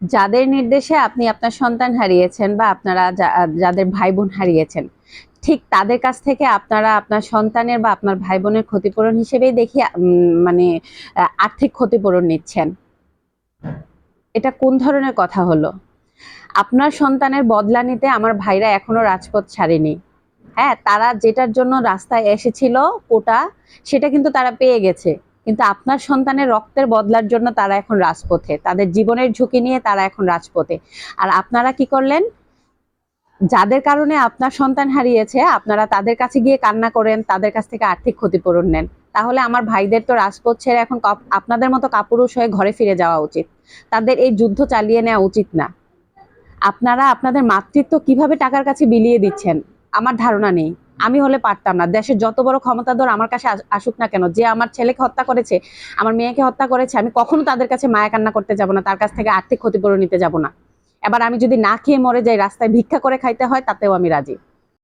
যাদের নির্দেশে আপনি আপনার সন্তান হারিয়েছেন বা আপনারা যাদের ভাই বোন হারিয়েছেন, ঠিক তাদের কাছ থেকে আপনারা আপনার সন্তানের বা আপনার ভাই বোনের ক্ষতিপূরণ হিসেবেই দেখি মানে আর্থিক ক্ষতিপূরণ নিচ্ছেন। এটা কোন ধরনের কথা হলো? আপনার সন্তানের বদলা নিতে আমার ভাইরা এখনও রাজপথ ছাড়েনি। হ্যাঁ তারা যেটার জন্য রাস্তায় এসেছিল কোটা, সেটা কিন্তু তারা পেয়ে গেছে। কিন্তু আপনার সন্তানের রক্তের বদলার জন্য তারা এখন রাজপথে। তাদের জীবনের ঝুঁকি নিয়ে তারা এখন রাজপথে। আর আপনারা কি করলেন? যাদের কারণে আপনার সন্তান হারিয়েছে, আপনারা তাদের কাছে গিয়ে কান্না করেন, তাদের কাছ থেকে আর্থিক ক্ষতিপূরণ নেন। তাহলে আমার ভাইদের তো রাজপথ ছেড়ে এখন আপনাদের মতো কাপুরুষ হয়ে ঘরে ফিরে যাওয়া উচিত। তাদের এই যুদ্ধ চালিয়ে নেওয়া উচিত না। আপনারা আপনাদের মাতৃত্ব কীভাবে টাকার কাছে বিলিয়ে দিচ্ছেন? আমার ধারণা নেই। আমি হলে পারতাম না। দেশের যত বড় ক্ষমতাধর আমার কাছে আস- আসুক না কেন, যে আমার ছেলেকে হত্যা করেছে, আমার মেয়েকে হত্যা করেছে, আমি কখনো তাদের কাছে মায়া কান্না করতে যাব না, তার কাছ থেকে আর্থিক ক্ষতিপূরণ নিতে যাব না। এবার আমি যদি না খেয়ে মরে যাই, রাস্তায় ভিক্ষা করে খাইতে হয়, তাতেও আমি রাজি।